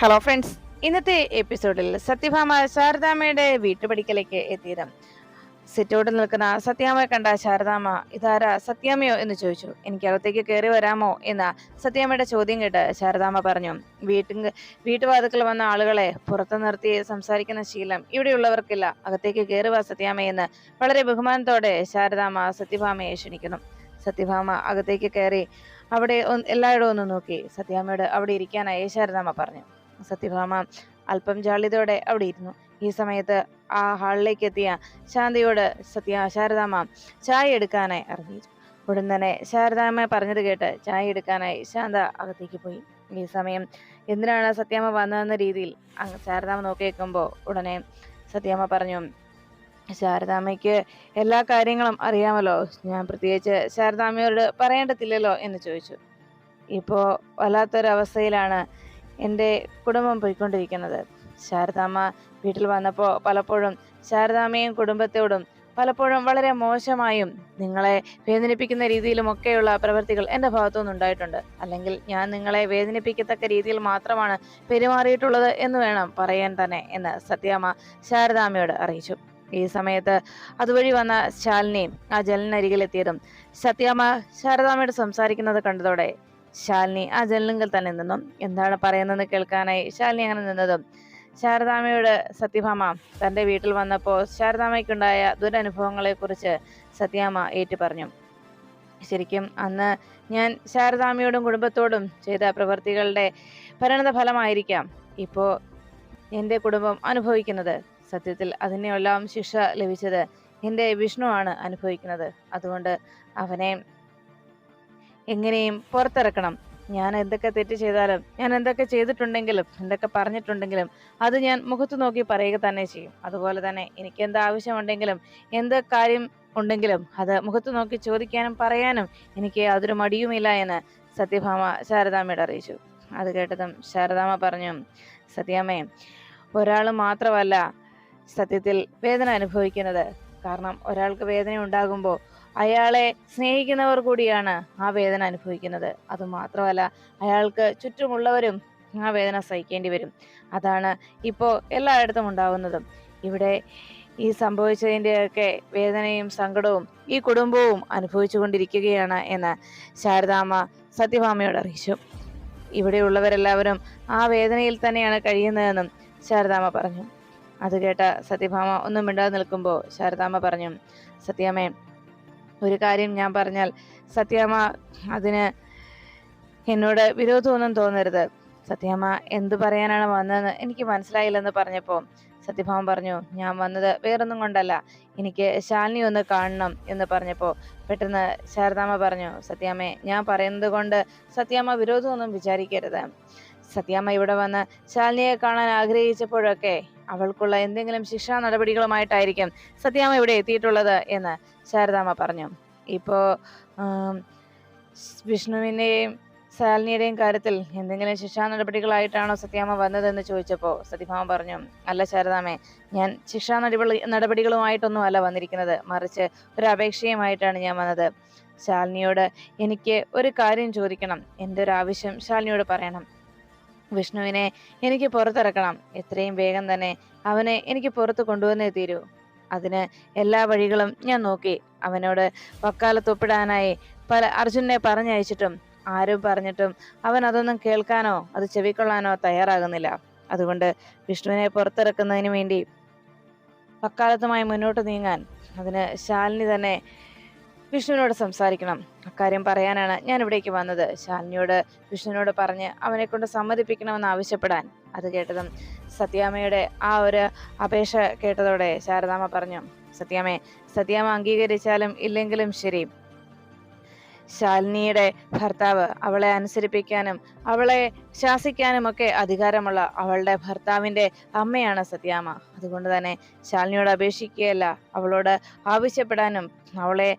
Hello friends ഇന്നത്തെ എപ്പിസോഡിൽ സത്യഭാമ ശാരദാമ്മയുടെ വീട്ടുപടിക്കലേക്ക് എത്തിയത് സിറ്റോട്ടിൽ നിൽക്കുന്ന സത്യാമ്മയെ കണ്ട ശാരദാമ്മ ഇതാരാ സത്യാമ്മയോ? എന്ന് ചോദിച്ചു. എനിക്ക് അകത്തേക്ക് കയറി വരാമോ? എന്ന സത്യാമ്മയുടെ ചോദ്യം കേട്ട് ശാരദാമ്മ പറഞ്ഞു. വീട്ടിൽ വീട്ടുവാതുക്കൾ വന്ന ആളുകളെ പുറത്തു നിർത്തി സംസാരിക്കുന്ന ശീലം ഇവിടെയുള്ളവർക്കില്ല. അകത്തേക്ക് കയറി വാ സത്യാമ്മയെന്ന് വളരെ ബഹുമാനത്തോടെ ശാരദാമ്മ സത്യഭാമയെ ക്ഷണിക്കുന്നു. സത്യഭാമ അകത്തേക്ക് കയറി അവിടെ എല്ലായിടവും ഒന്ന് നോക്കി. സത്യാമ്മയോട് അവിടെ ഇരിക്കാനായി ശാരദാമ്മ പറഞ്ഞു. സത്യഭാമ അല്പം ജാള്യതയോടെ അവിടെ ഇരുന്നു. ഈ സമയത്ത് ആ ഹാളിലേക്ക് എത്തിയ ശാന്തിയോട് സത്യ ശാരദാമ്മ ചായ എടുക്കാനായി ഇറങ്ങിയിരുന്നു. ഉടൻ തന്നെ ശാരദാമ്മ പറഞ്ഞത് കേട്ട് ചായ എടുക്കാനായി ശാന്ത അകത്തേക്ക് പോയി. ഈ സമയം എന്തിനാണ് സത്യാമ്മ വന്നതെന്ന രീതിയിൽ ശാരദാമ്മ നോക്കി വെക്കുമ്പോൾ ഉടനെ സത്യാമ്മ പറഞ്ഞു ശാരദാമ്മയ്ക്ക് എല്ലാ കാര്യങ്ങളും അറിയാമല്ലോ. ഞാൻ പ്രത്യേകിച്ച് ശാരദാമ്മയോട് പറയേണ്ടതില്ലല്ലോ എന്ന് ചോദിച്ചു. ഇപ്പോൾ വല്ലാത്തൊരവസ്ഥയിലാണ് എന്റെ കുടുംബം പോയിക്കൊണ്ടിരിക്കുന്നത്. ശാരദാമ്മ വീട്ടിൽ വന്നപ്പോൾ പലപ്പോഴും ശാരദാമ്മയും കുടുംബത്തോടും പലപ്പോഴും വളരെ മോശമായും നിങ്ങളെ വേദനിപ്പിക്കുന്ന രീതിയിലുമൊക്കെയുള്ള പ്രവൃത്തികൾ എന്റെ ഭാഗത്തുനിന്ന് ഉണ്ടായിട്ടുണ്ട്. അല്ലെങ്കിൽ ഞാൻ നിങ്ങളെ വേദനിപ്പിക്കത്തക്ക രീതിയിൽ മാത്രമാണ് പെരുമാറിയിട്ടുള്ളത് എന്ന് വേണം പറയാൻ തന്നെ എന്ന് സത്യാമ്മ ശാരദാമ്മയോട് അറിയിച്ചു. ഈ സമയത്ത് അതുവഴി വന്ന ശാലിനി ആ ജലനരികിലെത്തിയതും സത്യാമ്മ ശാരദാമ്മയോട് സംസാരിക്കുന്നത് കണ്ടതോടെ ശാലിനി ആ ജനലിങ്കിൽ തന്നെ നിന്നും. എന്താണ് പറയുന്നതെന്ന് കേൾക്കാനായി ശാലിനി അങ്ങനെ നിന്നതും. ശാരദാമയോട് സത്യഭാമ തന്റെ വീട്ടിൽ വന്നപ്പോൾ ശാരദാമയ്ക്കുണ്ടായ ദുരനുഭവങ്ങളെക്കുറിച്ച് സത്യാമ്മ ഏറ്റു പറഞ്ഞു ശരിക്കും അന്ന് ഞാൻ ശാരദാമയോടും കുടുംബത്തോടും ചെയ്ത പ്രവൃത്തികളുടെ പരിണത ഫലമായിരിക്കാം ഇപ്പോൾ എന്റെ കുടുംബം അനുഭവിക്കുന്നത്. സത്യത്തിൽ അതിനെല്ലാം ശിക്ഷ ലഭിച്ചത് എന്റെ വിഷ്ണുവാണ് അനുഭവിക്കുന്നത്. അതുകൊണ്ട് അവനെ എങ്ങനെയും പുറത്തിറക്കണം. ഞാൻ എന്തൊക്കെ തെറ്റ് ചെയ്താലും ഞാൻ എന്തൊക്കെ ചെയ്തിട്ടുണ്ടെങ്കിലും എന്തൊക്കെ പറഞ്ഞിട്ടുണ്ടെങ്കിലും അത് ഞാൻ മുഖത്ത് നോക്കി പറയുക തന്നെ ചെയ്യും. അതുപോലെ തന്നെ എനിക്ക് എന്ത് ആവശ്യമുണ്ടെങ്കിലും എന്ത് കാര്യം ഉണ്ടെങ്കിലും അത് മുഖത്ത് നോക്കി ചോദിക്കാനും പറയാനും എനിക്ക് അതൊരു മടിയുമില്ല എന്ന് സത്യഭാമ ശാരദാമ്മയോട് അറിയിച്ചു. അത് കേട്ടതും ശാരദാമ്മ പറഞ്ഞു സത്യാമ്മേ ഒരാൾ മാത്രമല്ല സത്യത്തിൽ വേദന അനുഭവിക്കുന്നത്. കാരണം ഒരാൾക്ക് വേദന ഉണ്ടാകുമ്പോൾ അയാളെ സ്നേഹിക്കുന്നവർ കൂടിയാണ് ആ വേദന അനുഭവിക്കുന്നത്. അതുമാത്രമല്ല അയാൾക്ക് ചുറ്റുമുള്ളവരും ആ വേദന സഹിക്കേണ്ടി വരും. അതാണ് ഇപ്പോൾ എല്ലായിടത്തും ഉണ്ടാകുന്നതും ഇവിടെ ഈ സംഭവിച്ചതിന്റെയൊക്കെ വേദനയും സങ്കടവും ഈ കുടുംബവും അനുഭവിച്ചു അനുഭവിച്ചുകൊണ്ടിരിക്കുകയാണ് എന്ന് ശാരദാമ്മ സത്യഭാമയോട് അറിയിച്ചു. ഇവിടെയുള്ളവരെല്ലാവരും ആ വേദനയിൽ തന്നെയാണ് കഴിയുന്നതെന്നും ശാരദാമ്മ പറഞ്ഞു. അത് കേട്ട സത്യഭാമ ഒന്നും മിണ്ടാതെ നിൽക്കുമ്പോൾ ശാരദാമ്മ പറഞ്ഞു സത്യാമ്മേ ഒരു കാര്യം ഞാൻ പറഞ്ഞാൽ സത്യാമ്മ അതിന് എന്നോട് വിരോധമൊന്നും തോന്നരുത്. സത്യാമ്മ എന്തു പറയാനാണ് വന്നതെന്ന് എനിക്ക് മനസ്സിലായില്ലെന്ന് പറഞ്ഞപ്പോൾ സത്യഭാമ പറഞ്ഞു ഞാൻ വന്നത് വേറൊന്നും കൊണ്ടല്ല. എനിക്ക് ശാലിനി ഒന്ന് കാണണം എന്ന് പറഞ്ഞപ്പോൾ പെട്ടെന്ന് ശാരദാമ്മ പറഞ്ഞു സത്യാമ്മേ ഞാൻ പറയുന്നത് കൊണ്ട് സത്യാമ്മ വിരോധമൊന്നും വിചാരിക്കരുത്. സത്യാമ്മ ഇവിടെ വന്ന് ശാലിനിയെ കാണാൻ ആഗ്രഹിച്ചപ്പോഴൊക്കെ അവൾക്കുള്ള എന്തെങ്കിലും ശിക്ഷാ നടപടികളുമായിട്ടായിരിക്കും സത്യാമ്മ ഇവിടെ എത്തിയിട്ടുള്ളത് എന്ന് ശാരദാമ്മ പറഞ്ഞു. ഇപ്പോൾ വിഷ്ണുവിന്റെയും സാലിനിയുടെയും കാര്യത്തിൽ എന്തെങ്കിലും ശിക്ഷാ നടപടികളായിട്ടാണോ സത്യാമ്മ വന്നതെന്ന് ചോദിച്ചപ്പോൾ സത്യഭാമ പറഞ്ഞു അല്ല ശാരദാമേ ഞാൻ ശിക്ഷാ നടപടി നടപടികളുമായിട്ടൊന്നും അല്ല വന്നിരിക്കുന്നത്. മറിച്ച് ഒരു അപേക്ഷയുമായിട്ടാണ് ഞാൻ വന്നത്. ശാലിനിയോട് എനിക്ക് ഒരു കാര്യം ചോദിക്കണം. എന്റെ ഒരു ആവശ്യം ശാലിനിയോട് പറയണം. വിഷ്ണുവിനെ എനിക്ക് പുറത്തിറക്കണം. എത്രയും വേഗം തന്നെ അവനെ എനിക്ക് പുറത്ത് കൊണ്ടുവന്നേ തീരൂ. അതിന് എല്ലാ വഴികളും ഞാൻ നോക്കി. അവനോട് വക്കാലത്തൊപ്പിടാനായി പല അർജുനെ പറഞ്ഞയച്ചിട്ടും ആരും പറഞ്ഞിട്ടും അവൻ അതൊന്നും കേൾക്കാനോ അത് ചെവിക്കൊള്ളാനോ തയ്യാറാകുന്നില്ല. അതുകൊണ്ട് വിഷ്ണുവിനെ പുറത്തിറക്കുന്നതിന് വേണ്ടി വക്കാലത്തുമായി മുന്നോട്ട് നീങ്ങാൻ അതിന് ശാലിനി തന്നെ വിഷ്ണുവിനോട് സംസാരിക്കണം. അക്കാര്യം പറയാനാണ് ഞാൻ ഇവിടേക്ക് വന്നത്. ശാലിനിയോട് വിഷ്ണുവിനോട് പറഞ്ഞ് അവനെ കൊണ്ട് സമ്മതിപ്പിക്കണമെന്ന് ആവശ്യപ്പെടാൻ. അത് കേട്ടതും സത്യാമയുടെ ആ ഒരു അപേക്ഷ കേട്ടതോടെ ശാരദാമ്മ പറഞ്ഞു സത്യാമ്മേ സത്യാമ്മ അംഗീകരിച്ചാലും ഇല്ലെങ്കിലും ശരി. ശാലിനിയുടെ ഭർത്താവ് അവളെ അനുസരിപ്പിക്കാനും അവളെ ശാസിക്കാനും ഒക്കെ അധികാരമുള്ള അവളുടെ ഭർത്താവിന്റെ അമ്മയാണ് സത്യാമ്മ. അതുകൊണ്ട് തന്നെ ശാലിനിയോട് അപേക്ഷിക്കുകയല്ല അവളോട് ആവശ്യപ്പെടാനും അവളെ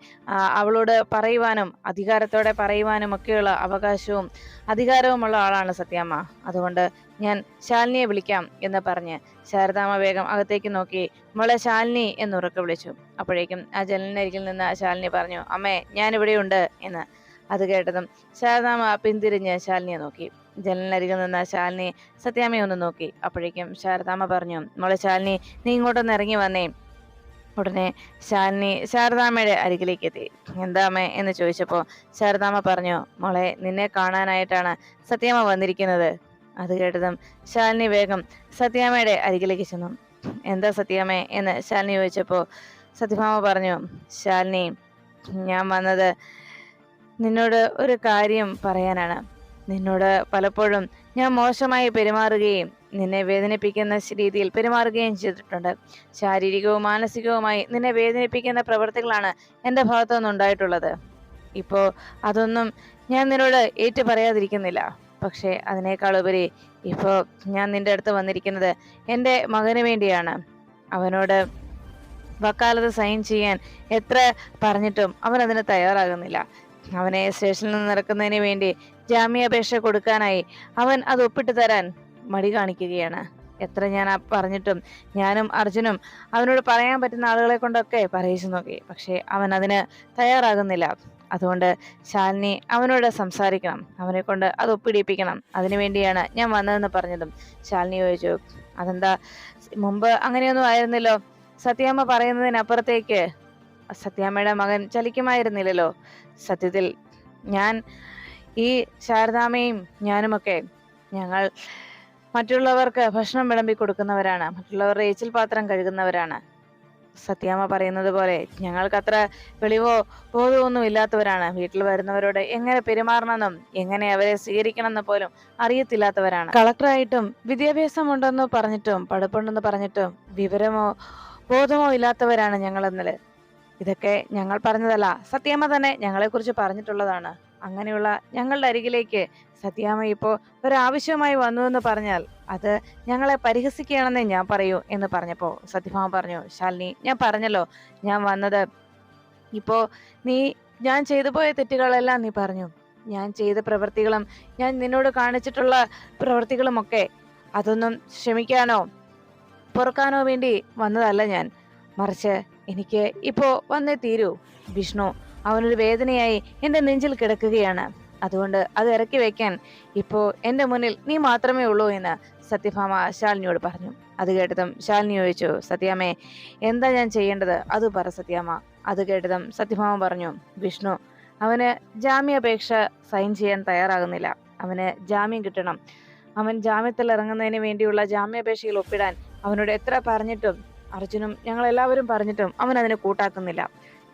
അവളോട് പറയുവാനും അധികാരത്തോടെ പറയുവാനും ഒക്കെയുള്ള അവകാശവും അധികാരവുമുള്ള ആളാണ് സത്യാമ്മ. അതുകൊണ്ട് ഞാൻ ശാലിനിയെ വിളിക്കാം എന്ന് പറഞ്ഞ് ശാരദാമ്മ വേഗം അകത്തേക്ക് നോക്കി മോളെ ശാലിനി എന്ന് ഉറക്കെ വിളിച്ചു. അപ്പോഴേക്കും ആ ജനലിനരികിൽ നിന്ന് ശാലിനി പറഞ്ഞു അമ്മേ ഞാൻ ഇവിടെയുണ്ട് എന്ന്. അത് കേട്ടതും ശാരദാമ്മ പിന്തിരിഞ്ഞ് ശാലിനിയെ നോക്കി. ജനലിനരികിൽ നിന്ന് ശാലിനി സത്യാമ്മയെ ഒന്ന് നോക്കി. അപ്പോഴേക്കും ശാരദാമ്മ പറഞ്ഞു മോളെ ശാലിനി നീ ഇങ്ങോട്ടൊന്ന് ഇറങ്ങി വന്നേ. ഉടനെ ശാലിനി ശാരദാമ്മയുടെ അരികിലേക്ക് എത്തി. എന്താ അമ്മേ? എന്ന് ചോദിച്ചപ്പോൾ ശാരദാമ്മ പറഞ്ഞു മോളെ നിന്നെ കാണാനായിട്ടാണ് സത്യാമ്മ വന്നിരിക്കുന്നത്. അത് കേട്ടതും ശാലിനി വേഗം സത്യാമ്മയുടെ അരികിലേക്ക് ചെന്നു. എന്താ സത്യാമ്മേ എന്ന് ശാലിനി ചോദിച്ചപ്പോൾ സത്യഭാമ പറഞ്ഞു ശാലിനി ഞാൻ വന്നത് നിന്നോട് ഒരു കാര്യം പറയാനാണ്. നിന്നോട് പലപ്പോഴും ഞാൻ മോശമായി പെരുമാറുകയും നിന്നെ വേദനിപ്പിക്കുന്ന രീതിയിൽ പെരുമാറുകയും ചെയ്തിട്ടുണ്ട്. ശാരീരികവും മാനസികവുമായി നിന്നെ വേദനിപ്പിക്കുന്ന പ്രവൃത്തികളാണ് എന്റെ ഭാഗത്തു നിന്നുണ്ടായിട്ടുള്ളത് ഇപ്പോൾ അതൊന്നും ഞാൻ നിന്നോട് ഏറ്റു പറയാതിരിക്കുന്നില്ല പക്ഷേ അതിനേക്കാൾ ഉപരി ഇപ്പോൾ ഞാൻ നിന്റെ അടുത്ത് വന്നിരിക്കുന്നത് എന്റെ മകന് വേണ്ടിയാണ്. അവനോട് വക്കാലത്ത് സൈൻ ചെയ്യാൻ എത്ര പറഞ്ഞിട്ടും അവൻ അതിന് തയ്യാറാകുന്നില്ല. അവനെ സ്റ്റേഷനിൽ നിന്ന് ഇറക്കുന്നതിന് വേണ്ടി ജാമ്യാപേക്ഷ കൊടുക്കാനായി അവൻ അത് ഒപ്പിട്ട് തരാൻ മടി കാണിക്കുകയാണ്. എത്ര ഞാൻ പറഞ്ഞിട്ടും ഞാനും അർജുനും അവനോട് പറയാൻ പറ്റുന്ന ആളുകളെ കൊണ്ടൊക്കെ പറയിച്ചു നോക്കി. പക്ഷേ അവൻ അതിന് തയ്യാറാകുന്നില്ല. അതുകൊണ്ട് ശാലിനി അവനോട് സംസാരിക്കണം അവനെ കൊണ്ട് അത് ഒപ്പിടിപ്പിക്കണം. അതിനു വേണ്ടിയാണ് ഞാൻ വന്നതെന്ന് പറഞ്ഞതും. ശാലിനി ചോദിച്ചു അതെന്താ മുമ്പ് അങ്ങനെയൊന്നും ആയിരുന്നല്ലോ? സത്യാമ്മ പറയുന്നതിനപ്പുറത്തേക്ക്? സത്യാമ്മയുടെ മകൻ ചലിക്കുമായിരുന്നില്ലല്ലോ. സത്യത്തിൽ ഞാൻ ഈ ശാരദാമ്മയും ഞാനുമൊക്കെ ഞങ്ങൾ മറ്റുള്ളവർക്ക് ഭക്ഷണം വിളമ്പി കൊടുക്കുന്നവരാണ് മറ്റുള്ളവരുടെ ഏച്ചിൽ പാത്രം കഴുകുന്നവരാണ്. സത്യാമ്മ പറയുന്നത് പോലെ ഞങ്ങൾക്ക് അത്ര വെളിവോ ബോധമൊന്നും ഇല്ലാത്തവരാണ്. വീട്ടിൽ വരുന്നവരോട് എങ്ങനെ പെരുമാറണമെന്നും എങ്ങനെ അവരെ സ്വീകരിക്കണമെന്ന് പോലും അറിയത്തില്ലാത്തവരാണ്. കളക്ടറായിട്ടും വിദ്യാഭ്യാസമുണ്ടെന്ന് പറഞ്ഞിട്ടും പഠിപ്പുണ്ടെന്ന് പറഞ്ഞിട്ടും വിവരമോ ബോധമോ ഇല്ലാത്തവരാണ് ഞങ്ങൾ ഇന്നലെ ഇതൊക്കെ ഞങ്ങൾ പറഞ്ഞതല്ല. സത്യാമ്മ തന്നെ ഞങ്ങളെക്കുറിച്ച് പറഞ്ഞിട്ടുള്ളതാണ്. അങ്ങനെയുള്ള ഞങ്ങളുടെ അരികിലേക്ക് സത്യാമ്മ ഇപ്പോൾ ഒരാവശ്യമായി വന്നു എന്ന് പറഞ്ഞാൽ അത് ഞങ്ങളെ പരിഹസിക്കുകയാണെന്നേ ഞാൻ പറയൂ എന്ന് പറഞ്ഞപ്പോൾ സത്യഭാമ പറഞ്ഞു ശാലിനി ഞാൻ പറഞ്ഞല്ലോ ഞാൻ വന്നത്. ഇപ്പോ നീ ഞാൻ ചെയ്തു പോയ തെറ്റുകളെല്ലാം നീ പറഞ്ഞു. ഞാൻ ചെയ്ത പ്രവൃത്തികളും ഞാൻ നിന്നോട് കാണിച്ചിട്ടുള്ള പ്രവൃത്തികളുമൊക്കെ അതൊന്നും ക്ഷമിക്കാനോ പൊറുക്കാനോ വേണ്ടി വന്നതല്ല ഞാൻ. മറിച്ച് എനിക്ക് ഇപ്പോ വന്നേ തീരൂ. വിഷ്ണു അവനൊരു വേദനയായി എന്റെ നെഞ്ചിൽ കിടക്കുകയാണ്. അതുകൊണ്ട് അത് ഇറക്കി വെക്കാൻ ഇപ്പോ എന്റെ മുന്നിൽ നീ മാത്രമേ ഉള്ളൂ എന്ന് സത്യഭാമ ശാലിനിയോട് പറഞ്ഞു. അത് കേട്ടതും ശാലിനി ചോദിച്ചു സത്യാമ്മേ എന്താ ഞാൻ ചെയ്യേണ്ടത്? അത് പറ സത്യാമ്മ. അത് കേട്ടതും സത്യഭാമ പറഞ്ഞു വിഷ്ണു അവന് ജാമ്യാപേക്ഷ സൈൻ ചെയ്യാൻ തയ്യാറാകുന്നില്ല. അവന് ജാമ്യം കിട്ടണം. അവൻ ജാമ്യത്തിൽ ഇറങ്ങുന്നതിന് വേണ്ടിയുള്ള ജാമ്യാപേക്ഷയിൽ ഒപ്പിടാൻ അവനോട് എത്ര പറഞ്ഞിട്ടും അർജുനും ഞങ്ങൾ എല്ലാവരും പറഞ്ഞിട്ടും അവൻ അതിനെ കൂട്ടാക്കുന്നില്ല.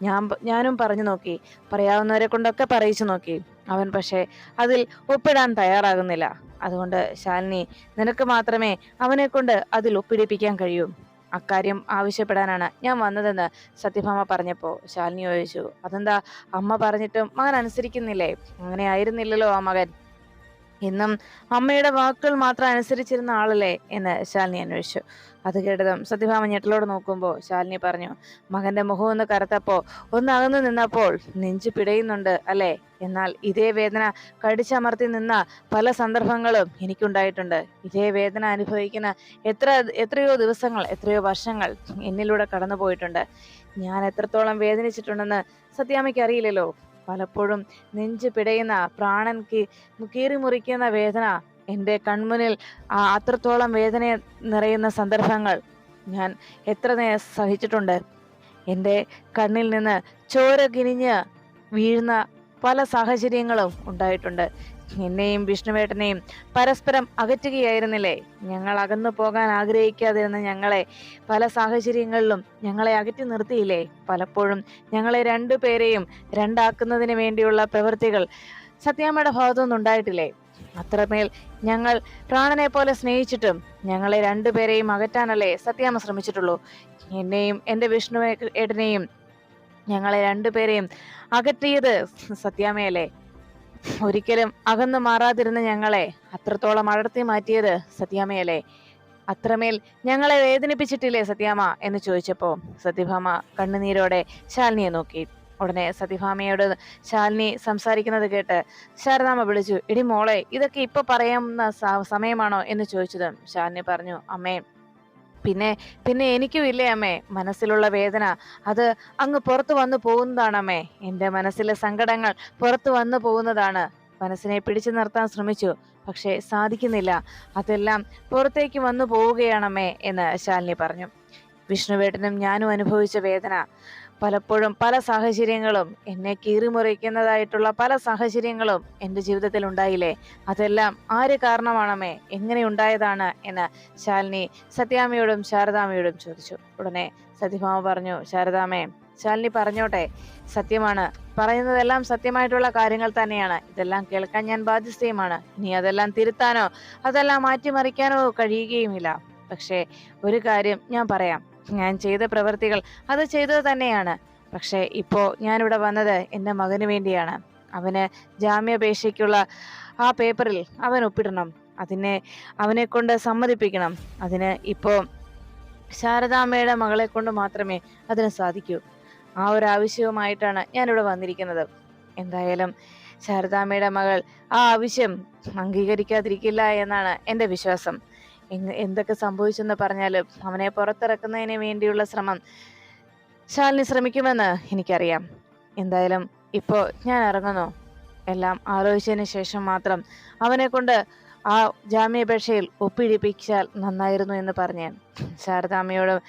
ഞാൻ ഞാനും പറഞ്ഞു നോക്കി. പറയാവുന്നവരെ കൊണ്ടൊക്കെ പറയിച്ചു നോക്കി. അവൻ പക്ഷേ അതിൽ ഒപ്പിടാൻ തയ്യാറാകുന്നില്ല. അതുകൊണ്ട് ശാലിനി നിനക്ക് മാത്രമേ അവനെ കൊണ്ട് അതിൽ ഒപ്പിടിപ്പിക്കാൻ കഴിയൂ. അക്കാര്യം ആവശ്യപ്പെടാനാണ് ഞാൻ വന്നതെന്ന് സത്യഭാമ പറഞ്ഞപ്പോൾ ശാലിനി ചോദിച്ചു. അതെന്താ? അമ്മ പറഞ്ഞിട്ടും മകൻ അനുസരിക്കുന്നില്ലേ? അങ്ങനെ ആയിരുന്നില്ലല്ലോ ആ മകൻ. ഇന്നും അമ്മയുടെ വാക്കുകൾ മാത്രം അനുസരിച്ചിരുന്ന ആളല്ലേ എന്ന് ശാലിനി അന്വേഷിച്ചു. അത് കേട്ടതും സത്യഭാമ ഞെട്ടലോട് നോക്കുമ്പോൾ ശാലിനി പറഞ്ഞു മകന്റെ മുഖം ഒന്ന് കറുത്തപ്പോ ഒന്ന് അകന്നു നിന്നപ്പോൾ നെഞ്ചു പിടയുന്നുണ്ട് അല്ലേ? എന്നാൽ ഇതേ വേദന കടിച്ചമർത്തി നിന്ന പല സന്ദർഭങ്ങളും എനിക്കുണ്ടായിട്ടുണ്ട്. ഇതേ വേദന അനുഭവിക്കുന്ന എത്ര എത്രയോ ദിവസങ്ങൾ എത്രയോ വർഷങ്ങൾ എന്നിലൂടെ കടന്നു പോയിട്ടുണ്ട് ഞാൻ എത്രത്തോളം വേദനിച്ചിട്ടുണ്ടെന്ന് സത്യാമയ്ക്ക് അറിയില്ലല്ലോ. പലപ്പോഴും നെഞ്ച് പിടയുന്ന പ്രാണൻ കീറി മുറിക്കുന്ന വേദന എന്റെ കൺമുന്നിൽ അത്രത്തോളം വേദന നിറയുന്ന സന്ദർഭങ്ങൾ ഞാൻ എത്ര നേരം സഹിച്ചിട്ടുണ്ട്. എന്റെ കണ്ണിൽ നിന്ന് ചോര കിനിഞ്ഞ് വീഴുന്ന പല സാഹചര്യങ്ങളും ഉണ്ടായിട്ടുണ്ട്. എന്നെയും വിഷ്ണുവേട്ടനെയും പരസ്പരം അകറ്റുകയായിരുന്നില്ലേ? ഞങ്ങൾ അകന്നു പോകാൻ ആഗ്രഹിക്കാതിരുന്ന ഞങ്ങളെ പല സാഹചര്യങ്ങളിലും ഞങ്ങളെ അകറ്റി നിർത്തിയില്ലേ? പലപ്പോഴും ഞങ്ങളെ രണ്ടുപേരെയും രണ്ടാക്കുന്നതിന് വേണ്ടിയുള്ള പ്രവൃത്തികൾ സത്യാമ്മയുടെ ഭാഗത്തുനിന്ന് ഉണ്ടായിട്ടില്ലേ? അത്രമേൽ ഞങ്ങൾ പ്രാണനെ പോലെ സ്നേഹിച്ചിട്ടും ഞങ്ങളെ രണ്ടുപേരെയും അകറ്റാനല്ലേ സത്യാമ്മ ശ്രമിച്ചിട്ടുള്ളൂ. എന്നെയും എന്റെ വിഷ്ണു ഏട്ടനെയും ഞങ്ങളെ രണ്ടുപേരെയും അകറ്റിയത് സത്യാമ്മയല്ലേ? ഒരിക്കലും അകന്നു മാറാതിരുന്ന ഞങ്ങളെ അത്രത്തോളം അടർത്തി മാറ്റിയത് സത്യാമയല്ലേ അത്രമേൽ ഞങ്ങളെ വേദനിപ്പിച്ചിട്ടില്ലേ സത്യാമ എന്ന് ചോദിച്ചപ്പോൾ സത്യഭാമ കണ്ണുനീരോടെ ശാലിനിയെ നോക്കി. ഉടനെ സത്യഭാമയോട് ശാലിനി സംസാരിക്കുന്നത് കേട്ട് ശാരദാമ്മ വിളിച്ചു ഇടി മോളെ ഇതൊക്കെ ഇപ്പൊ പറയാവുന്ന സമയമാണോ? എന്ന് ചോദിച്ചതും ശാലിനി പറഞ്ഞു അമ്മേ പിന്നെ പിന്നെ എനിക്കും ഇല്ലേ അമ്മേ? മനസ്സിലുള്ള വേദന. അത് അങ്ങ് പുറത്തു വന്നു പോകുന്നതാണ് അമ്മേ. എന്റെ മനസ്സിലെ സങ്കടങ്ങൾ പുറത്തു വന്നു പോകുന്നതാണ്. മനസ്സിനെ പിടിച്ചു നിർത്താൻ ശ്രമിച്ചു പക്ഷേ സാധിക്കുന്നില്ല. അതെല്ലാം പുറത്തേക്ക് വന്നു പോവുകയാണമ്മേ എന്ന് ശാലിനി പറഞ്ഞു. വിഷ്ണുവേട്ടനും ഞാനും അനുഭവിച്ച വേദന. പലപ്പോഴും പല സാഹചര്യങ്ങളും എന്നെ കീറിമുറിക്കുന്നതായിട്ടുള്ള പല സാഹചര്യങ്ങളും എന്റെ ജീവിതത്തിൽ ഉണ്ടായില്ലേ? അതെല്ലാം ആര് കാരണമാണമേ എങ്ങനെ ഉണ്ടായതാണ് എന്ന് ശാലിനി സത്യാമ്മയോടും ശാരദാമ്മയോടും ചോദിച്ചു. ഉടനെ സത്യഭാമ പറഞ്ഞു ശാരദാമ്മേ ശാലിനി പറഞ്ഞോട്ടെ. സത്യമാണ്. പറയുന്നതെല്ലാം സത്യമായിട്ടുള്ള കാര്യങ്ങൾ തന്നെയാണ്. ഇതെല്ലാം കേൾക്കാൻ ഞാൻ ബാധ്യസ്ഥയുമാണ്. ഇനി അതെല്ലാം തിരുത്താനോ അതെല്ലാം മാറ്റിമറിക്കാനോ കഴിയുകയുമില്ല. പക്ഷേ ഒരു കാര്യം ഞാൻ പറയാം. ഞാൻ ചെയ്ത പ്രവൃത്തികൾ അത് ചെയ്തത് തന്നെയാണ്. പക്ഷേ ഇപ്പോൾ ഞാനിവിടെ വന്നത് എന്റെ മകന് വേണ്ടിയാണ്. അവന് ജാമ്യാപേക്ഷയ്ക്കുള്ള ആ പേപ്പറിൽ അവൻ ഒപ്പിടണം. അതിനെ അവനെ കൊണ്ട് സമ്മതിപ്പിക്കണം. അതിന് ഇപ്പോൾ ശാരദാമ്മയുടെ മകളെ കൊണ്ട് മാത്രമേ അതിന് സാധിക്കൂ. ആ ഒരു ആവശ്യവുമായിട്ടാണ് ഞാനിവിടെ വന്നിരിക്കുന്നത്. എന്തായാലും ശാരദാമ്മയുടെ മകൾ ആ ആവശ്യം അംഗീകരിക്കാതിരിക്കില്ല എന്നാണ് എന്റെ വിശ്വാസം. എന്തൊക്കെ സംഭവിച്ചെന്ന് പറഞ്ഞാൽ അവനെ പുറത്തിറക്കുന്നതിന് വേണ്ടിയുള്ള ശ്രമം ശാലിനി ശ്രമിക്കുമെന്ന് എനിക്കറിയാം. എന്തായാലും ഇപ്പോൾ ഞാൻ ഇറങ്ങുന്നു. എല്ലാം ആലോചിച്ചതിന് ശേഷം മാത്രം അവനെ കൊണ്ട് ആ ജാമ്യാപേക്ഷയിൽ ഒപ്പിടിപ്പിച്ചാൽ നന്നായിരുന്നു എന്ന് പറഞ്ഞ്. ശാരദാമ്മയോടും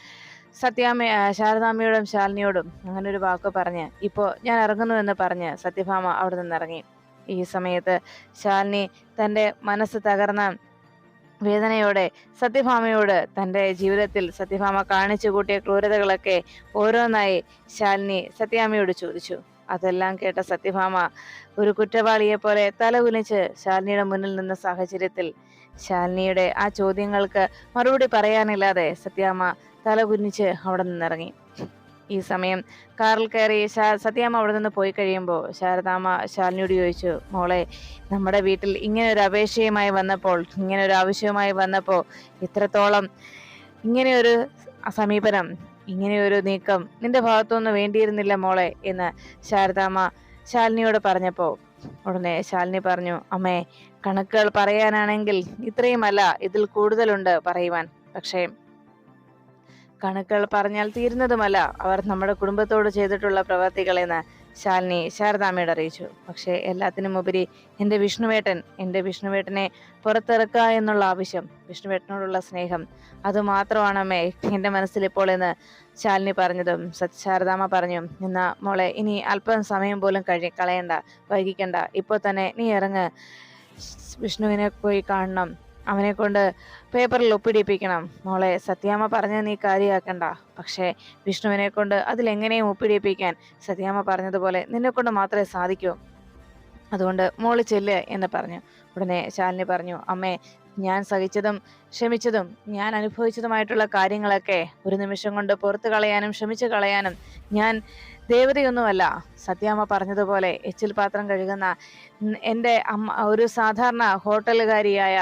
സത്യാമ്മ ശാരദാമ്മയോടും ശാലിനിയോടും അങ്ങനെ ഒരു വാക്ക് പറഞ്ഞ് ഇപ്പോൾ ഞാൻ ഇറങ്ങുന്നു എന്ന് പറഞ്ഞ് സത്യഭാമ അവിടെ നിന്ന് ഇറങ്ങി ഈ സമയത്ത് ശാലിനി തന്റെ മനസ്സ് തകർന്ന വേദനയോടെ സത്യഭാമയോട് തന്റെ ജീവിതത്തിൽ സത്യഭാമ കാണിച്ചു കൂട്ടിയ ക്രൂരതകളൊക്കെ ഓരോന്നായി ശാലിനി സത്യാമ്മയോട് ചോദിച്ചു. അതെല്ലാം കേട്ട സത്യഭാമ ഒരു കുറ്റവാളിയെ പോലെ തലകുനിച്ച് ശാലിനിയുടെ മുന്നിൽ നിന്ന സാഹചര്യത്തിൽ ശാലിനിയുടെ ആ ചോദ്യങ്ങൾക്ക് മറുപടി പറയാനില്ലാതെ സത്യാമ്മ തലകുനിച്ച് അവിടെ നിന്നിറങ്ങി. ഈ സമയം. കാറിൽ കയറി സത്യാമ്മ അവിടെ നിന്ന് പോയി കഴിയുമ്പോൾ ശാരദാമ്മ ശാലിനിയോട് ചോദിച്ചു മോളെ നമ്മുടെ വീട്ടിൽ ഇങ്ങനെ ഒരു അപേക്ഷയുമായി വന്നപ്പോൾ ഇങ്ങനെ ഒരു ആവശ്യവുമായി വന്നപ്പോൾ ഇത്രത്തോളം ഇങ്ങനെയൊരു സമീപനം ഇങ്ങനെയൊരു നീക്കം നിന്റെ ഭാഗത്തൊന്നും വേണ്ടിയിരുന്നില്ല മോളെ എന്ന് ശാരദാമ്മ ശാലിനിയോട് പറഞ്ഞപ്പോൾ ഉടനെ ശാലിനി പറഞ്ഞു അമ്മേ കണക്കുകൾ പറയാനാണെങ്കിൽ ഇത്രയുമല്ല ഇതിൽ കൂടുതലുണ്ട് പറയുവാൻ. പക്ഷേ കണക്കുകൾ പറഞ്ഞാൽ തീരുന്നതുമല്ല. അവർ നമ്മുടെ കുടുംബത്തോട് ചെയ്തിട്ടുള്ള പ്രവർത്തികളെന്ന് ശാലിനി ശാരദാമ്മയോട് അറിയിച്ചു. പക്ഷേ എല്ലാത്തിനും ഉപരി എന്റെ വിഷ്ണുവേട്ടൻ എന്റെ വിഷ്ണുവേട്ടനെ പുറത്തിറക്കുക എന്നുള്ള ആവശ്യം വിഷ്ണുവേട്ടനോടുള്ള സ്നേഹം അതുമാത്രമാണ് അമ്മേ എന്റെ മനസ്സിൽ ഇപ്പോൾ എന്ന് ശാലിനി പറഞ്ഞതും ശാരദാമ്മ പറഞ്ഞു. എന്നാ മോളെ ഇനി അല്പം സമയം പോലും കഴി കളയണ്ട വൈകിക്കണ്ട. ഇപ്പോൾ തന്നെ നീ ഇറങ്ങ്. വിഷ്ണുവിനെ പോയി കാണണം. അവനെ കൊണ്ട് പേപ്പറിൽ ഒപ്പിടിപ്പിക്കണം. മോളെ സത്യാമ്മ പറഞ്ഞ നീ കാര്യമാക്കണ്ട പക്ഷേ വിഷ്ണുവിനെ കൊണ്ട് അതിലെങ്ങനെയും ഒപ്പിടിപ്പിക്കാൻ സത്യാമ്മ പറഞ്ഞതുപോലെ നിന്നെ കൊണ്ട് മാത്രമേ സാധിക്കൂ. അതുകൊണ്ട് മോൾ ചെല്ല് എന്ന് പറഞ്ഞു. ഉടനെ ശാലിനി പറഞ്ഞു അമ്മേ ഞാൻ സഹിച്ചതും ക്ഷമിച്ചതും ഞാൻ അനുഭവിച്ചതുമായിട്ടുള്ള കാര്യങ്ങളൊക്കെ ഒരു നിമിഷം കൊണ്ട് പുറത്തു കളയാനും ക്ഷമിച്ചു കളയാനും ഞാൻ ദേവതയൊന്നുമല്ല. സത്യാമ്മ പറഞ്ഞതുപോലെ എച്ചിൽ പാത്രം കഴുകുന്ന എന്റെ അമ്മ ഒരു സാധാരണ ഹോട്ടലുകാരിയായ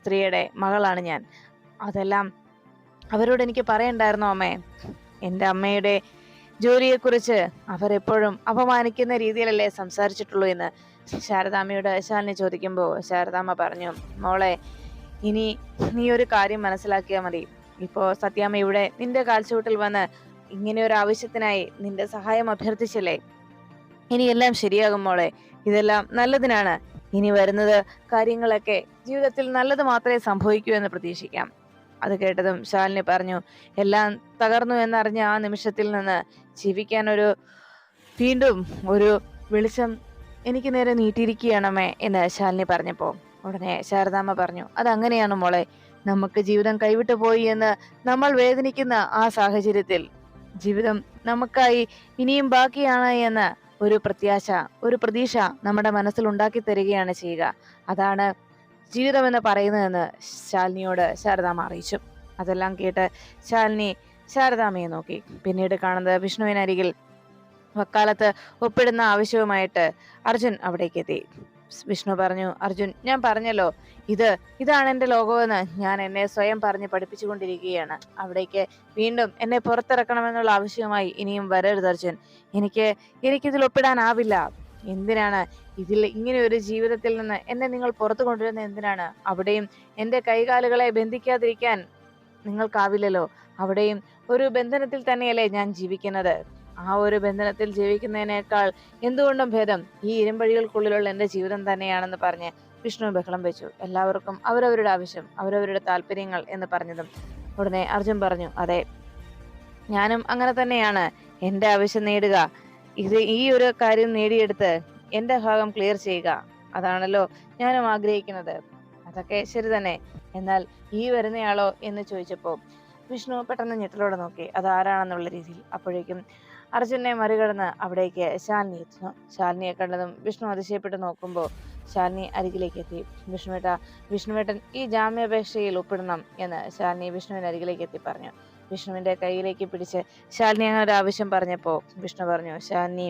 സ്ത്രീയുടെ മകളാണ് ഞാൻ. അതെല്ലാം അവരോട് എനിക്ക് പറയണ്ടായിരുന്നോ അമ്മേ. എന്റെ അമ്മയുടെ ജോലിയെക്കുറിച്ച് അവരെപ്പോഴും അപമാനിക്കുന്ന രീതിയിലല്ലേ സംസാരിച്ചിട്ടുള്ളൂ എന്ന് ശാരദാമ്മയോട് ശാലിനി ചോദിക്കുമ്പോൾ ശാരദാമ്മ പറഞ്ഞു മോളെ ഇനി നീ ഒരു കാര്യം മനസ്സിലാക്കിയാൽ മതി. ഇപ്പോൾ സത്യാമ്മ ഇവിടെ നിന്റെ കാൽച്ചുവട്ടിൽ വന്ന് ഇങ്ങനെ ഒരു ആവശ്യത്തിനായി നിന്റെ സഹായം അഭ്യർത്ഥിച്ചല്ലേ? ഇനി എല്ലാം ശരിയാകും മോളെ. ഇതെല്ലാം നല്ലതിനാണ്. ഇനി വരുന്നത് കാര്യങ്ങളൊക്കെ ജീവിതത്തിൽ നല്ലത് മാത്രമേ സംഭവിക്കൂ എന്ന് പ്രതീക്ഷിക്കാം. അത് കേട്ടതും ശാലിനി പറഞ്ഞു എല്ലാം തകർന്നു എന്നറിഞ്ഞ ആ നിമിഷത്തിൽ നിന്ന് ജീവിക്കാൻ ഒരു വീണ്ടും ഒരു വെളിച്ചം എനിക്ക് നേരെ നീട്ടിയിരിക്കുകയാണമേ എന്ന് ശാലിനി പറഞ്ഞപ്പോൾ ഉടനെ ശാരദാമ്മ പറഞ്ഞു അതങ്ങനെയാണ് മോളെ നമുക്ക് ജീവിതം കൈവിട്ടു പോയി എന്ന് നമ്മൾ വേദനിക്കുന്ന ആ സാഹചര്യത്തിൽ ജീവിതം നമുക്കായി ഇനിയും ബാക്കിയാണ് എന്ന് ഒരു പ്രത്യാശ ഒരു പ്രതീക്ഷ നമ്മുടെ മനസ്സിൽ ഉണ്ടാക്കി തരികയാണ് ചെയ്യുക. അതാണ് ജീവിതം എന്ന് പറയുന്നതെന്ന് ശാലിനിയോട് ശാരദാമ്മ അറിയിച്ചു. അതെല്ലാം കേട്ട് ശാലിനി ശാരദാമയെ നോക്കി. പിന്നീട് കാണുന്നത് വിഷ്ണുവിനരികിൽ വക്കാലത്ത് ഒപ്പിടുന്ന ആവശ്യവുമായിട്ട് അർജുൻ അവിടേക്ക് എത്തി വിഷ്ണു പറഞ്ഞു അർജുൻ ഞാൻ പറഞ്ഞല്ലോ ഇത് ഇതാണ് എന്റെ ലോകമെന്ന് ഞാൻ എന്നെ സ്വയം പറഞ്ഞ് പഠിപ്പിച്ചുകൊണ്ടിരിക്കുകയാണ്. അവിടേക്ക് വീണ്ടും എന്നെ പുറത്തിറക്കണമെന്നുള്ള ആവശ്യമായി ഇനിയും വരരുത് അർജുൻ. എനിക്ക് എനിക്കിതിൽ ഒപ്പിടാനാവില്ല. എന്തിനാണ് ഇതിൽ ഇങ്ങനെ ഒരു ജീവിതത്തിൽ നിന്ന് എന്നെ നിങ്ങൾ പുറത്തു കൊണ്ടുവരുന്നത് എന്തിനാണ്? അവിടെയും എന്റെ കൈകാലുകളെ ബന്ധിക്കാതിരിക്കാൻ നിങ്ങൾക്കാവില്ലല്ലോ. അവിടെയും ഒരു ബന്ധനത്തിൽ തന്നെയല്ലേ ഞാൻ ജീവിക്കുന്നത്? ആ ഒരു ബന്ധനത്തിൽ ജീവിക്കുന്നതിനേക്കാൾ എന്തുകൊണ്ടും ഭേദം ഈ ഇരുമ്പഴികൾക്കുള്ളിലുള്ള എന്റെ ജീവിതം തന്നെയാണെന്ന് പറഞ്ഞ് വിഷ്ണു ബഹളം വെച്ചു. എല്ലാവർക്കും അവരവരുടെ ആവശ്യം അവരവരുടെ താല്പര്യങ്ങൾ എന്ന് പറഞ്ഞതും. ഉടനെ അർജുൻ പറഞ്ഞു അതെ ഞാനും അങ്ങനെ തന്നെയാണ്. എന്റെ ആവശ്യം നേടുക. ഇത് ഈ ഒരു കാര്യം നേടിയെടുത്ത് എന്റെ ഭാഗം ക്ലിയർ ചെയ്യുക. അതാണല്ലോ ഞാനും ആഗ്രഹിക്കുന്നത്. അതൊക്കെ ശരി തന്നെ. എന്നാൽ ഈ വരുന്നയാളോ? എന്ന് ചോദിച്ചപ്പോൾ വിഷ്ണു പെട്ടെന്ന് ഞെട്ടലോടെ നോക്കി. അതാരാണെന്നുള്ള രീതിയിൽ? അപ്പോഴേക്കും അർജുനെ മറികടന്ന് അവിടേക്ക് ശാലിനി എത്തുന്നു. ശാലിനിയെ കണ്ടതും വിഷ്ണു അതിശയപ്പെട്ട് നോക്കുമ്പോൾ ശാലിനി അരികിലേക്ക് എത്തി. വിഷ്ണുവേട്ട വിഷ്ണുവേട്ടൻ ഈ ജാമ്യാപേക്ഷയിൽ ഒപ്പിടണം എന്ന് ശാലിനി വിഷ്ണുവിന് അരികിലേക്ക് എത്തി പറഞ്ഞു. വിഷ്ണുവിന്റെ കയ്യിലേക്ക് പിടിച്ച് ശാലിനി അങ്ങനെ ഒരു ആവശ്യം പറഞ്ഞപ്പോൾ വിഷ്ണു പറഞ്ഞു ശാലിനി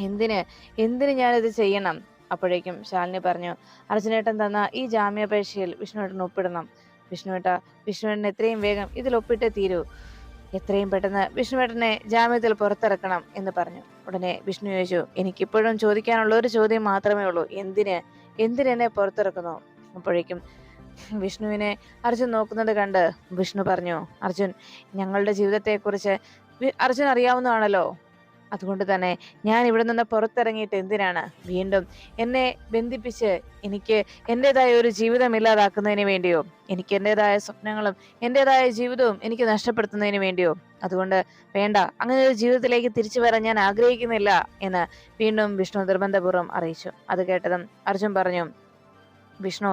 എന്തിന് എന്തിന് ഞാനിത് ചെയ്യണം? അപ്പോഴേക്കും ശാലിനി പറഞ്ഞു അർജുനേട്ടൻ തന്ന ഈ ജാമ്യാപേക്ഷയിൽ വിഷ്ണുവേട്ടൻ ഒപ്പിടണം. വിഷ്ണുവേട്ട വിഷ്ണുവേട്ടൻ എത്രയും വേഗം ഇതിൽ ഒപ്പിട്ടേ തീരൂ. എത്രയും പെട്ടെന്ന് വിഷ്ണുവേട്ടനെ ജാമ്യത്തിൽ പുറത്തിറക്കണം എന്ന് പറഞ്ഞു. ഉടനെ വിഷ്ണു ചോദിച്ചു എനിക്കിപ്പോഴും ചോദിക്കാനുള്ള ഒരു ചോദ്യം മാത്രമേ ഉള്ളൂ. എന്തിന്? എന്തിനെന്നെ പുറത്തിറക്കുന്നു? അപ്പോഴേക്കും വിഷ്ണുവിനെ അർജുൻ നോക്കുന്നത് കണ്ട് വിഷ്ണു പറഞ്ഞു അർജുൻ ഞങ്ങളുടെ ജീവിതത്തെക്കുറിച്ച് അർജുൻ അറിയാവുന്നതാണല്ലോ. അതുകൊണ്ട് തന്നെ ഞാൻ ഇവിടെ നിന്ന് പുറത്തിറങ്ങിയിട്ട് എന്തിനാണ് വീണ്ടും എന്നെ ബന്ധിപ്പിച്ച് എനിക്ക് എന്റെതായ ഒരു ജീവിതം ഇല്ലാതാക്കുന്നതിന് വേണ്ടിയോ എനിക്ക് എന്റെതായ സ്വപ്നങ്ങളും എന്റെതായ ജീവിതവും എനിക്ക് നഷ്ടപ്പെടുത്തുന്നതിന് വേണ്ടിയോ. അതുകൊണ്ട് വേണ്ട അങ്ങനെ ഒരു ജീവിതത്തിലേക്ക് തിരിച്ചു വരാൻ ഞാൻ ആഗ്രഹിക്കുന്നില്ല എന്ന് വീണ്ടും വിഷ്ണു നിർബന്ധപൂർവം അറിയിച്ചു. അത് കേട്ടതും അർജുൻ പറഞ്ഞു വിഷ്ണു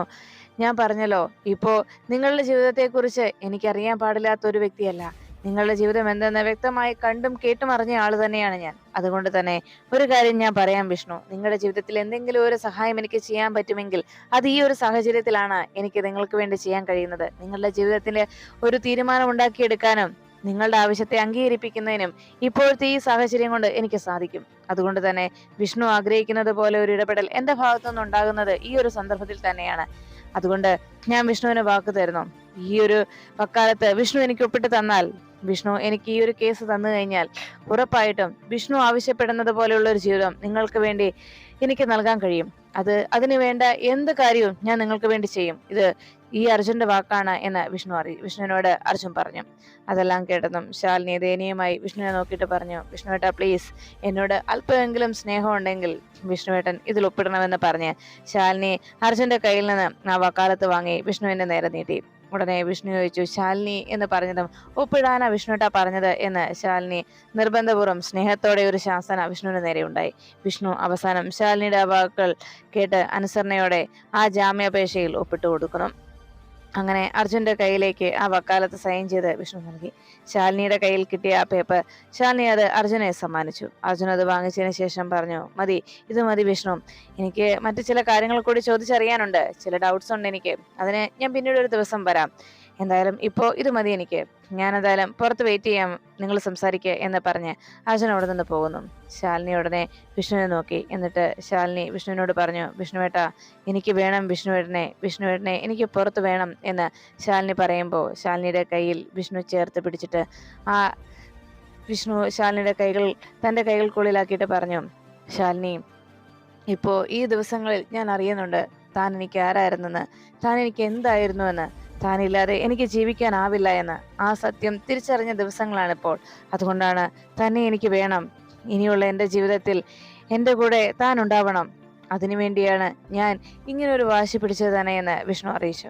ഞാൻ പറഞ്ഞല്ലോ ഇപ്പോൾ നിങ്ങളുടെ ജീവിതത്തെക്കുറിച്ച് എനിക്കറിയാൻ പാടില്ലാത്ത ഒരു വ്യക്തിയല്ല. നിങ്ങളുടെ ജീവിതം എന്തെന്ന് വ്യക്തമായി കണ്ടും കേട്ടും അറിഞ്ഞ ആൾ തന്നെയാണ് ഞാൻ. അതുകൊണ്ട് തന്നെ ഒരു കാര്യം ഞാൻ പറയാം വിഷ്ണു. നിങ്ങളുടെ ജീവിതത്തിൽ എന്തെങ്കിലും ഒരു സഹായം എനിക്ക് ചെയ്യാൻ പറ്റുമെങ്കിൽ അത് ഈ ഒരു സാഹചര്യത്തിലാണ് എനിക്ക് നിങ്ങൾക്ക് വേണ്ടി ചെയ്യാൻ കഴിയുന്നത്. നിങ്ങളുടെ ജീവിതത്തിൽ ഒരു തീരുമാനം ഉണ്ടാക്കിയെടുക്കാനും നിങ്ങളുടെ ആവശ്യത്തെ അംഗീകരിപ്പിക്കുന്നതിനും ഇപ്പോഴത്തെ ഈ സാഹചര്യം കൊണ്ട് എനിക്ക് സാധിക്കും. അതുകൊണ്ട് തന്നെ വിഷ്ണു ആഗ്രഹിക്കുന്നത് പോലെ ഒരു ഇടപെടൽ എന്റെ ഭാഗത്തുനിന്ന് ഉണ്ടാകുന്നത് ഈ ഒരു സന്ദർഭത്തിൽ തന്നെയാണ്. അതുകൊണ്ട് ഞാൻ വിഷ്ണുവിന് വാക്ക് തരുന്നു. ഈ ഒരു വക്കാലത്ത് വിഷ്ണു എനിക്ക് ഒപ്പിട്ട് തന്നാൽ വിഷ്ണു എനിക്ക് ഈ ഒരു കേസ് തന്നു കഴിഞ്ഞാൽ ഉറപ്പായിട്ടും വിഷ്ണു ആവശ്യപ്പെടുന്നത് പോലെയുള്ള ഒരു ജീവിതം നിങ്ങൾക്ക് വേണ്ടി എനിക്ക് നൽകാൻ കഴിയും. അത് അതിനു വേണ്ട എന്ത് കാര്യവും ഞാൻ നിങ്ങൾക്ക് വേണ്ടി ചെയ്യും. ഇത് ഈ അർജുന്റെ വാക്കാണ് എന്ന് വിഷ്ണു അറി വിഷ്ണുവിനോട് അർജുൻ പറഞ്ഞു. അതെല്ലാം കേട്ടതും ശാലിനി ദയനീയമായി വിഷ്ണുവിനെ നോക്കിയിട്ട് പറഞ്ഞു വിഷ്ണുവേട്ട പ്ലീസ് എന്നോട് അല്പമെങ്കിലും സ്നേഹം ഉണ്ടെങ്കിൽ വിഷ്ണുവേട്ടൻ ഇതിൽ ഒപ്പിടണമെന്ന് പറഞ്ഞ് ശാലിനി അർജുന്റെ കയ്യിൽ നിന്ന് ആ വക്കാലത്ത് വാങ്ങി വിഷ്ണുവിന്റെ നേരെ നീട്ടി. ഉടനെ വിഷ്ണു ചോദിച്ചു ശാലിനി എന്ന് പറഞ്ഞതും ഒപ്പിടാനാ വിഷ്ണുട്ട പറഞ്ഞത് എന്ന് ശാലിനി നിർബന്ധപൂർവം സ്നേഹത്തോടെ ഒരു ശാസന വിഷ്ണുവിന് നേരെ ഉണ്ടായി. വിഷ്ണു അവസാനം ശാലിനിയുടെ വാക്കുകൾ കേട്ട് അനുസരണയോടെ ആ ജാമ്യാപേക്ഷയിൽ ഒപ്പിട്ട് കൊടുക്കുന്നു അങ്ങനെ അർജുന്റെ കയ്യിലേക്ക് ആ വക്കാലത്ത് സൈൻ ചെയ്ത് വിഷ്ണു നൽകി. ശാലിനിയുടെ കയ്യിൽ കിട്ടിയ ആ പേപ്പർ ശാലിനി അത് അർജുനെ സമ്മാനിച്ചു. അർജുൻ അത് വാങ്ങിച്ചതിന് ശേഷം പറഞ്ഞു മതി ഇത് മതി വിഷ്ണു. എനിക്ക് മറ്റു ചില കാര്യങ്ങൾ കൂടി ചോദിച്ചറിയാനുണ്ട്. ചില ഡൗട്ട്സ് ഉണ്ട് എനിക്ക്. അതിന് ഞാൻ പിന്നീട് ഒരു ദിവസം വരാം. എന്തായാലും ഇപ്പോൾ ഇത് മതി എനിക്ക്. ഞാൻ എന്തായാലും പുറത്ത് വെയിറ്റ് ചെയ്യാം നിങ്ങൾ സംസാരിക്കുക എന്ന് പറഞ്ഞ് അർജുൻ അവിടെ നിന്ന് പോകുന്നു. ശാലിനി ഉടനെ വിഷ്ണുവിനെ നോക്കി. എന്നിട്ട് ശാലിനി വിഷ്ണുവിനോട് പറഞ്ഞു വിഷ്ണുവേട്ട എനിക്ക് വേണം വിഷ്ണുവേട്ടനെ വിഷ്ണുവേട്ടനെ എനിക്ക് പുറത്ത് വേണം എന്ന് ശാലിനി പറയുമ്പോൾ ശാലിനിയുടെ കയ്യിൽ വിഷ്ണു ചേർത്ത് പിടിച്ചിട്ട് ആ വിഷ്ണു ശാലിനിയുടെ കൈകൾ തന്റെ കൈകൾക്കുള്ളിലാക്കിയിട്ട് പറഞ്ഞു ശാലിനി ഇപ്പോൾ ഈ ദിവസങ്ങളിൽ ഞാൻ അറിയുന്നുണ്ട് താൻ എനിക്ക് ആരായിരുന്നെന്ന്. താൻ എനിക്ക് എന്തായിരുന്നുവെന്ന് താനില്ലാതെ എനിക്ക് ജീവിക്കാനാവില്ല എന്ന്. ആ സത്യം തിരിച്ചറിഞ്ഞ ദിവസങ്ങളാണിപ്പോൾ. അതുകൊണ്ടാണ് തന്നെ എനിക്ക് വേണം. ഇനിയുള്ള എന്റെ ജീവിതത്തിൽ എന്റെ കൂടെ താൻ ഉണ്ടാവണം. അതിനുവേണ്ടിയാണ് ഞാൻ ഇങ്ങനൊരു വാശി പിടിച്ചത് തന്നെ എന്ന് വിഷ്ണു അറിയിച്ചു.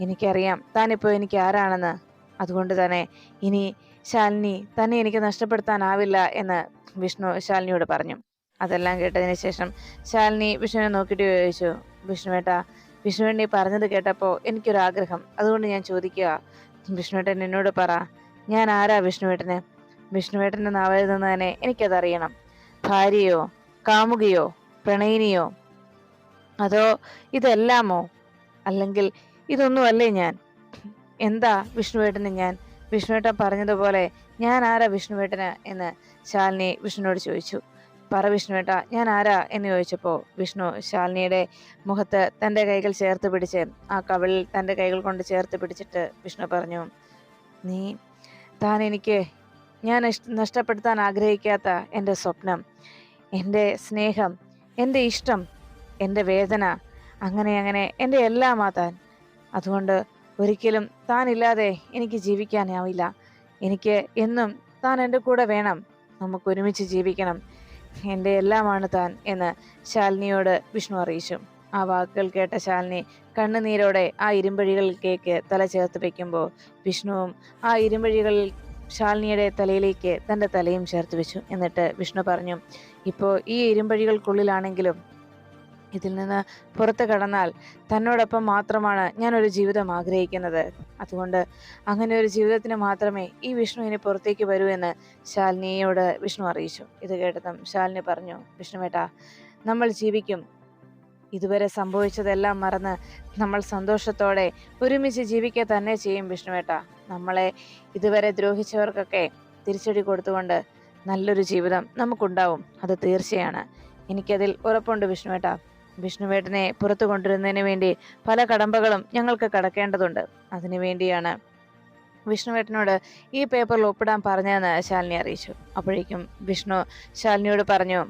എനിക്കറിയാം താനിപ്പോൾ എനിക്ക് ആരാണെന്ന്. അതുകൊണ്ട് തന്നെ ഇനി ശാലിനി തന്നെ എനിക്ക് നഷ്ടപ്പെടുത്താനാവില്ല എന്ന് വിഷ്ണു ശാലിനിയോട് പറഞ്ഞു. അതെല്ലാം കേട്ടതിന് ശേഷം ശാലിനി വിഷ്ണുവിനെ നോക്കിയിട്ട് ചോദിച്ചു. വിഷ്ണുവേട്ടാ വിഷ്ണുവേട്ടൻ പറഞ്ഞത് കേട്ടപ്പോൾ എനിക്കൊരാഗ്രഹം. അതുകൊണ്ട് ഞാൻ ചോദിക്കുക വിഷ്ണുവേട്ടൻ എന്നോട് പറ ഞാൻ ആരാ വിഷ്ണുവേട്ടന്? വിഷ്ണുവേട്ടന്റെ നാവിൽ നിന്ന് തന്നെ എനിക്കതറിയണം. ഭാര്യയോ കാമുകിയോ പ്രണയിനിയോ? അതോ ഇതെല്ലാമോ? അല്ലെങ്കിൽ ഇതൊന്നുമല്ലേ ഞാൻ? എന്താ വിഷ്ണുവേട്ടന് ഞാൻ? വിഷ്ണുവേട്ടൻ പറഞ്ഞതുപോലെ ഞാൻ ആരാ വിഷ്ണുവേട്ടന് എന്ന് ശാലിനി വിഷ്ണുവിനോട് ചോദിച്ചു. പറ വിഷ്ണുവേട്ട ഞാൻ ആരാ എന്ന് ചോദിച്ചപ്പോൾ വിഷ്ണു ശാലിനിയുടെ മുഖത്ത് തന്റെ കൈകൾ ചേർത്ത് പിടിച്ച് ആ കവിളിൽ തന്റെ കൈകൾ കൊണ്ട് ചേർത്ത് പിടിച്ചിട്ട് വിഷ്ണു പറഞ്ഞു നീ താൻ എനിക്ക് ഞാൻ നഷ്ടപ്പെടുത്താൻ ആഗ്രഹിക്കാത്ത എന്റെ സ്വപ്നം എന്റെ സ്നേഹം എന്റെ ഇഷ്ടം എന്റെ വേദന അങ്ങനെ അങ്ങനെ എന്റെ എല്ലാം ആ താൻ. അതുകൊണ്ട് ഒരിക്കലും താനില്ലാതെ എനിക്ക് ജീവിക്കാനാവില്ല. എനിക്ക് എന്നും താൻ എന്റെ കൂടെ വേണം. നമുക്ക് ഒരുമിച്ച് ജീവിക്കണം. എന്റെ എല്ലാമാണ് താൻ എന്ന് ശാലിനിയോട് വിഷ്ണു അറിയിച്ചു. ആ വാക്കുകൾ കേട്ട ശാലിനി കണ്ണുനീരോടെ ആ ഇരുമ്പഴികളിലേക്ക് തല ചേർത്ത് വയ്ക്കുമ്പോൾ വിഷ്ണുവും ആ ഇരുമ്പഴികളിൽ ശാലിനിയുടെ തലയിലേക്ക് തന്റെ തലയും ചേർത്ത് വെച്ചു. എന്നിട്ട് വിഷ്ണു പറഞ്ഞു ഇപ്പോൾ ഈ ഇരുമ്പഴികൾക്കുള്ളിലാണെങ്കിലും ഇതിൽ നിന്ന് പുറത്തു കടന്നാൽ തന്നോടൊപ്പം മാത്രമാണ് ഞാനൊരു ജീവിതം ആഗ്രഹിക്കുന്നത്. അതുകൊണ്ട് അങ്ങനെ ഒരു ജീവിതത്തിന് മാത്രമേ ഈ വിഷ്ണു ഇനി പുറത്തേക്ക് വരൂ എന്ന് ശാലിനിയോട് വിഷ്ണു അറിയിച്ചു. ഇത് കേട്ടതും ശാലിനി പറഞ്ഞു വിഷ്ണുവേട്ട നമ്മൾ ജീവിക്കും. ഇതുവരെ സംഭവിച്ചതെല്ലാം മറന്ന് നമ്മൾ സന്തോഷത്തോടെ ഒരുമിച്ച് ജീവിക്കുക തന്നെ ചെയ്യും വിഷ്ണുവേട്ട. നമ്മളെ ഇതുവരെ ദ്രോഹിച്ചവർക്കൊക്കെ തിരിച്ചടി കൊടുത്തുകൊണ്ട് നല്ലൊരു ജീവിതം നമുക്കുണ്ടാവും. അത് തീർച്ചയാണ്. എനിക്കതിൽ ഉറപ്പുണ്ട് വിഷ്ണുവേട്ട. വിഷ്ണുവേട്ടനെ പുറത്തു കൊണ്ടുവരുന്നതിന് വേണ്ടി പല കടമ്പകളും ഞങ്ങൾക്ക് കടക്കേണ്ടതുണ്ട്. അതിനു വേണ്ടിയാണ് വിഷ്ണുവേട്ടനോട് ഈ പേപ്പറിൽ ഒപ്പിടാൻ പറഞ്ഞതെന്ന് ശാലിനി അറിയിച്ചു. അപ്പോഴേക്കും വിഷ്ണു ശാലിനിയോട് പറഞ്ഞു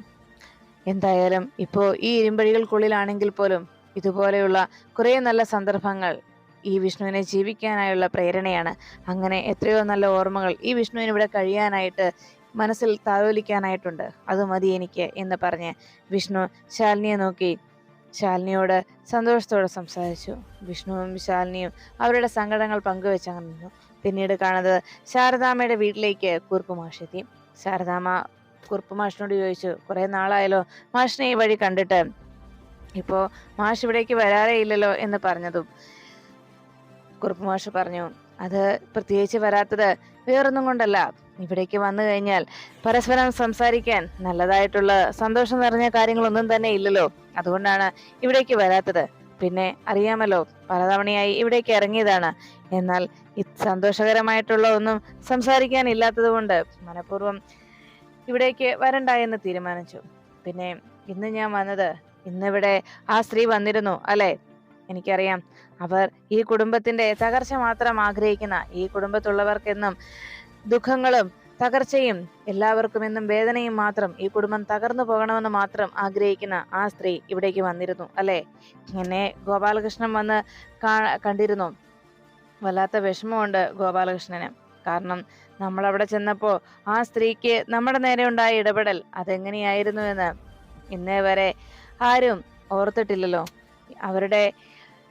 എന്തായാലും ഇപ്പോൾ ഈ ഇരുമ്പഴികൾക്കുള്ളിലാണെങ്കിൽ പോലും ഇതുപോലെയുള്ള കുറേ നല്ല സന്ദർഭങ്ങൾ ഈ വിഷ്ണുവിനെ ജീവിക്കാനായുള്ള പ്രേരണയാണ്. അങ്ങനെ എത്രയോ നല്ല ഓർമ്മകൾ ഈ വിഷ്ണുവിന് ഇവിടെ കഴിയാനായിട്ട് മനസ്സിൽ താലോലിക്കാനായിട്ടുണ്ട്. അത് മതി എനിക്ക് എന്ന് പറഞ്ഞ് വിഷ്ണു ശാലിനിയെ നോക്കി ശാലിനിയോട് സന്തോഷത്തോടെ സംസാരിച്ചു. വിഷ്ണുവും ശാലിനിയും അവരുടെ സങ്കടങ്ങൾ പങ്കുവെച്ചങ്ങനെ നിന്നു. പിന്നീട് കാണുന്നത് ശാരദാമ്മയുടെ വീട്ടിലേക്ക് കുറുപ്പ് മാഷെത്തി ശാരദാമ്മ കുറുപ്പ് മാഷിനോട് ചോദിച്ചു കുറേ നാളായല്ലോ മാഷിനെ ഈ വഴി കണ്ടിട്ട്. ഇപ്പോ മാഷ് ഇവിടേക്ക് വരാറേ ഇല്ലല്ലോ എന്ന് പറഞ്ഞതും കുറുപ്പ് മാഷ് പറഞ്ഞു അത് പ്രത്യേകിച്ച് വരാത്തത് വേറൊന്നും കൊണ്ടല്ല. ഇവിടേക്ക് വന്നു കഴിഞ്ഞാൽ പരസ്പരം സംസാരിക്കാൻ നല്ലതായിട്ടുള്ള സന്തോഷം നിറഞ്ഞ കാര്യങ്ങളൊന്നും തന്നെ ഇല്ലല്ലോ. അതുകൊണ്ടാണ് ഇവിടേക്ക് വരാത്തത്. പിന്നെ അറിയാമല്ലോ പലതവണയായി ഇവിടേക്ക് ഇറങ്ങിയതാണ്. എന്നാൽ സന്തോഷകരമായിട്ടുള്ള ഒന്നും സംസാരിക്കാനില്ലാത്തത് കൊണ്ട് മനഃപൂർവം ഇവിടേക്ക് വരണ്ട എന്ന് തീരുമാനിച്ചു. പിന്നെ ഇന്ന് ഞാൻ വന്നത് ഇന്നിവിടെ ആ സ്ത്രീ വന്നിരുന്നു അല്ലെ? എനിക്കറിയാം. അവർ ഈ കുടുംബത്തിന്റെ തകർച്ച മാത്രം ആഗ്രഹിക്കുന്ന ഈ കുടുംബത്തുള്ളവർക്കെന്നും ദുഃഖങ്ങളും തകർച്ചയും എല്ലാവർക്കും എന്നും വേദനയും മാത്രം ഈ കുടുംബം തകർന്നു പോകണമെന്ന് മാത്രം ആഗ്രഹിക്കുന്ന ആ സ്ത്രീ ഇവിടേക്ക് വന്നിരുന്നു അല്ലേ? ഇങ്ങനെ ഗോപാലകൃഷ്ണൻ വന്ന് കണ്ടിരുന്നു. വല്ലാത്ത വിഷമമുണ്ട് ഗോപാലകൃഷ്ണന്. കാരണം നമ്മൾ അവിടെ ചെന്നപ്പോൾ ആ സ്ത്രീക്ക് നമ്മുടെ നേരെ ഉണ്ടായ ഇടപെടൽ അതെങ്ങനെയായിരുന്നു എന്ന് ഇന്നേ വരെ ആരും ഓർത്തിട്ടില്ലല്ലോ. അവരുടെ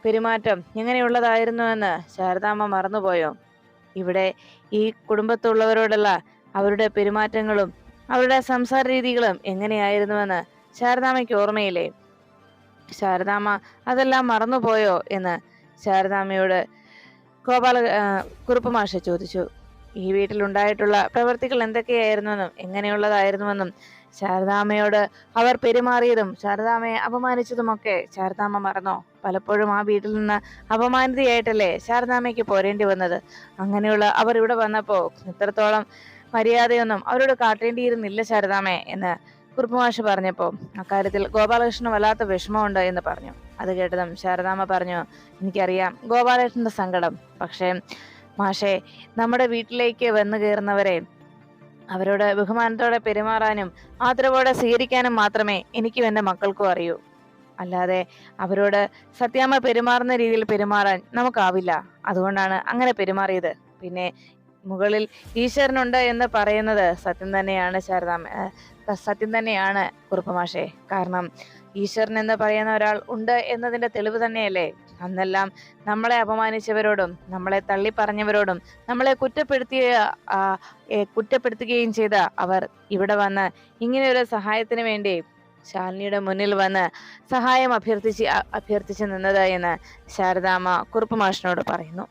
പെരുമാറ്റം എങ്ങനെയുള്ളതായിരുന്നു എന്ന് ശാരദാമ്മ മറന്നുപോയോ? ഇവിടെ ഈ കുടുംബത്തുള്ളവരോടുള്ള അവരുടെ പെരുമാറ്റങ്ങളും അവരുടെ സംസാര രീതികളും എങ്ങനെയായിരുന്നുവെന്ന് ശാരദാമ്മയ്ക്ക് ഓർമ്മയില്ലേ? ശാരദാമ്മ അതെല്ലാം മറന്നുപോയോ? എന്ന് ശാരദാമ്മയോട് ഗോപാല കുറുപ്പ് മാഷ ചോദിച്ചു. ഈ വീട്ടിലുണ്ടായിട്ടുള്ള പ്രവൃത്തികൾ എന്തൊക്കെയായിരുന്നുവെന്നും എങ്ങനെയുള്ളതായിരുന്നുവെന്നും ശാരദാമ്മയോട് അവർ പെരുമാറിയതും ശാരദാമ്മയെ അപമാനിച്ചതുമൊക്കെ ശാരദാമ്മ മറന്നോ? പലപ്പോഴും ആ വീട്ടിൽ നിന്ന് അപമാനിതയായിട്ടല്ലേ ശാരദാമ്മയ്ക്ക് പോരേണ്ടി വന്നത്? അങ്ങനെയുള്ള അവർ ഇവിടെ വന്നപ്പോൾ ഇത്രത്തോളം മര്യാദയൊന്നും അവരോട് കാട്ടേണ്ടിയിരുന്നില്ല ശാരദാമ്മയെ എന്ന് കുറുപ്പുമാഷ് പറഞ്ഞപ്പോൾ അക്കാര്യത്തിൽ ഗോപാലകൃഷ്ണൻ വല്ലാത്ത വിഷമമുണ്ട് എന്ന് പറഞ്ഞു. അത് കേട്ടതും ശാരദാമ്മ പറഞ്ഞു എനിക്കറിയാം ഗോപാലകൃഷ്ണന്റെ സങ്കടം. പക്ഷേ മാഷെ നമ്മുടെ വീട്ടിലേക്ക് വന്നു കയറുന്നവരെ അവരോട് ബഹുമാനത്തോടെ പെരുമാറാനും ആദരവോടെ സ്വീകരിക്കാനും മാത്രമേ എനിക്കും എന്റെ മക്കൾക്കും അറിയൂ. അല്ലാതെ അവരോട് സത്യാമ്മ പെരുമാറുന്ന രീതിയിൽ പെരുമാറാൻ നമുക്കാവില്ല. അതുകൊണ്ടാണ് അങ്ങനെ പെരുമാറിയത്. പിന്നെ മുകളിൽ ഈശ്വരനുണ്ട് എന്ന് പറയുന്നത് സത്യം തന്നെയാണ് ശാരദാമ്മ സത്യം തന്നെയാണ് കുറുപ്പമാഷെ കാരണം ഈശ്വരൻ എന്ന് പറയുന്ന ഒരാൾ ഉണ്ട് എന്നതിന്റെ തെളിവ് തന്നെയല്ലേ? അന്നെല്ലാം നമ്മളെ അപമാനിച്ചവരോടും നമ്മളെ തള്ളി പറഞ്ഞവരോടും നമ്മളെ കുറ്റപ്പെടുത്തിയ കുറ്റപ്പെടുത്തുകയും ചെയ്ത അവർ ഇവിടെ വന്ന് ഇങ്ങനെ ഒരു സഹായത്തിന് വേണ്ടി ശാലിനിയുടെ മുന്നിൽ വന്ന് സഹായം അഭ്യർത്ഥിച്ച് അഭ്യർത്ഥിച്ച് നിന്നത് എന്ന് ശാരദാമ്മ കുറുപ്പ് മാഷിനോട് പറയുന്നു.